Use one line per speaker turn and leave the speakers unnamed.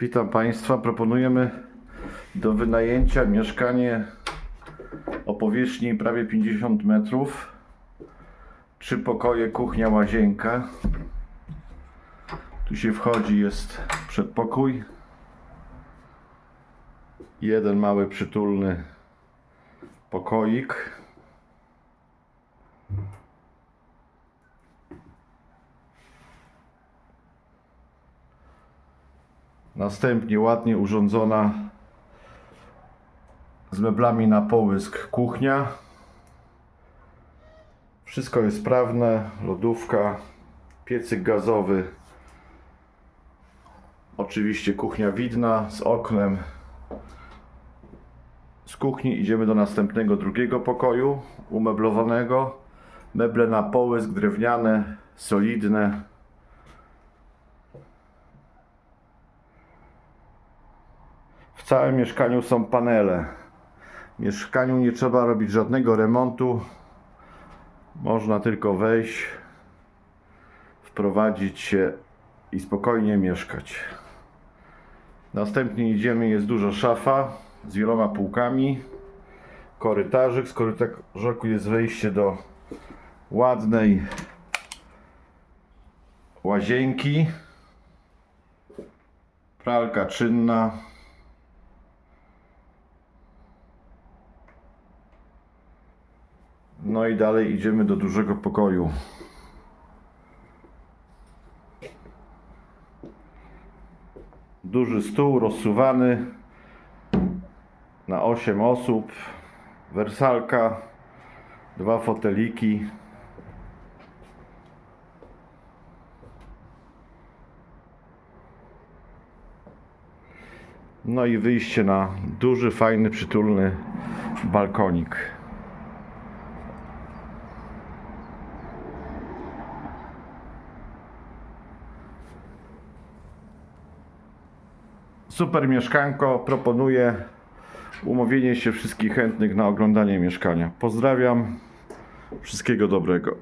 Witam Państwa. Proponujemy do wynajęcia mieszkanie o powierzchni prawie 50 metrów. Trzy pokoje, kuchnia, łazienka. Tu się wchodzi, jest przedpokój. Jeden mały, przytulny pokoik. Następnie ładnie urządzona z meblami na połysk kuchnia. Wszystko jest sprawne, lodówka, piecyk gazowy. Oczywiście kuchnia widna z oknem. Z kuchni idziemy do następnego, drugiego pokoju umeblowanego. Meble na połysk, drewniane, solidne. W całym mieszkaniu są panele. W mieszkaniu nie trzeba robić żadnego remontu. Można tylko wejść, wprowadzić się i spokojnie mieszkać. Następnie idziemy, jest duża szafa z wieloma półkami. Korytarzyk, z korytarzyku jest wejście do ładnej łazienki. Pralka czynna. No i dalej idziemy do dużego pokoju. Duży stół rozsuwany na 8 osób. Wersalka, dwa foteliki. No i wyjście na duży, fajny, przytulny balkonik. Super mieszkanko. Proponuję umówienie się wszystkich chętnych na oglądanie mieszkania. Pozdrawiam. Wszystkiego dobrego.